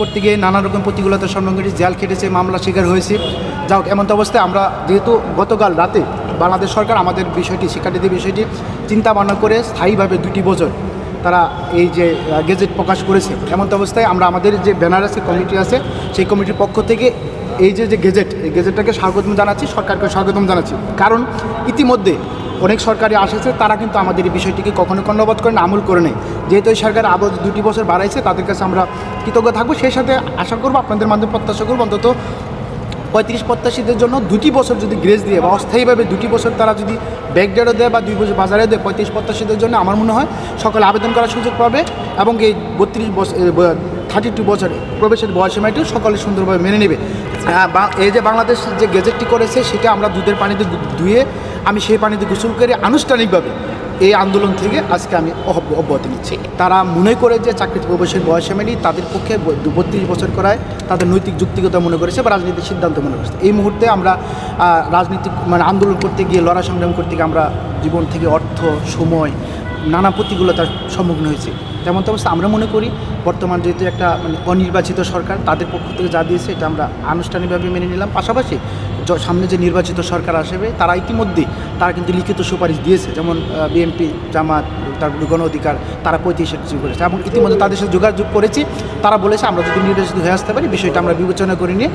করতে গিয়ে নানা রকম প্রতিকূলতার সম্মুখীন জেল খেটেছে, মামলা শিকার হয়েছি। যাও এমন তো অবস্থায় আমরা যেহেতু গতকাল রাতে বাংলাদেশ সরকার আমাদের বিষয়টি শিক্ষার্থীদের বিষয়টি চিন্তা ভাবনা করে স্থায়ীভাবে দুটি বছর তারা এই যে গেজেট প্রকাশ করেছে, এমন অবস্থায় আমরা আমাদের যে ব্যানার আছে, কমিটি আছে, সেই কমিটির পক্ষ থেকে এই যে যে গেজেট, এই গেজেটটাকে স্বাগতম জানাচ্ছি, সরকারকে স্বাগতম জানাচ্ছি। কারণ ইতিমধ্যে অনেক সরকারি আসেছে তারা কিন্তু আমাদের এই বিষয়টিকে কখনো কর্ণবাদ করে না, আমল করে নেই যেহেতু এই সরকার আবার দুটি বছর বাড়াইছে, তাদের কাছে আমরা কৃতজ্ঞ থাকব। সেই সাথে আশা করব, আপনাদের মাধ্যমে প্রত্যাশা করব, অন্তত পঁয়ত্রিশ প্রত্যাশীদের জন্য দুটি বছর যদি গ্রেস দিয়ে বা অস্থায়ীভাবে দুটি বছর তারা যদি ব্যাকডেটও দেয় বা দুই বছর বাজারে দেয়, পঁয়ত্রিশ প্রত্যাশীদের জন্য আমার মনে হয় সকলে আবেদন করার সুযোগ পাবে এবং এই বত্রিশ বছর থার্টি টু বছরে প্রবেশের বয়সীমাটিও সকলে সুন্দরভাবে মেনে নেবে। এই যে বাংলাদেশ যে গেজেটটি করেছে, সেটা আমরা দুধের পানিতে ধুয়ে আমি সেই পানিতে গোসল করে আনুষ্ঠানিকভাবে এই আন্দোলন থেকে আজকে আমি অব্য- অব্যাহতি নিচ্ছি। তারা মনে করে যে চাকরিতে প্রবেশের বয়স বয়সীমাটি তাদের পক্ষে বত্রিশ বছর করায় তাদের নৈতিক যুক্তিকতা মনে করেছে বা রাজনৈতিক সিদ্ধান্ত মনে করেছে। এই মুহূর্তে আমরা রাজনীতিক মানে আন্দোলন করতে গিয়ে, লড়াই সংগ্রাম করতে গিয়ে আমরা জীবন থেকে অর্থ, সময়, নানা প্রতিকূলতার সম্মুখীন হয়েছে। তেমন তো অবস্থা আমরা মনে করি বর্তমান যেহেতু একটা মানে অনির্বাচিত সরকার, তাদের পক্ষ থেকে যা দিয়েছে এটা আমরা আনুষ্ঠানিকভাবে মেনে নিলাম। পাশাপাশি সামনে যে নির্বাচিত সরকার আসবে, তারা ইতিমধ্যে, তারা কিন্তু লিখিত সুপারিশ দিয়েছে। যেমন বিএনপি, জামাত, তারপরে গণ অধিকার, তারা পঁয়ত্রিশের কিছু করেছে। এবং ইতিমধ্যে তাদের সাথে যোগাযোগ করেছি। তারা বলেছে, আমরা যদি নির্বাচিত হয়ে আসতে পারি, বিষয়টা আমরা বিবেচনা করে নিয়ে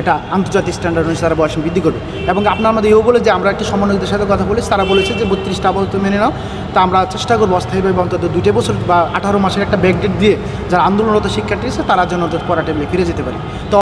এটা আন্তর্জাতিক স্ট্যান্ডার্ড অনুসারে তারা বয়স বৃদ্ধি করবে। এবং আপনার আমাদের এও বলে যে, আমরা একটি সমন্বয়কদের সাথে কথা বলেছি। তারা বলেছে যে, বত্রিশটা আপাতত মেনে নাও। তা আমরা চেষ্টা করব অস্থায়ীভাবে অন্তত দুইটা বছর বা আঠারো মাসের একটা ব্যাকডেট দিয়ে যারা আন্দোলনরত শিক্ষার্থী আছে তারা যেন পড়া টেবিলে ফিরে যেতে পারি। তো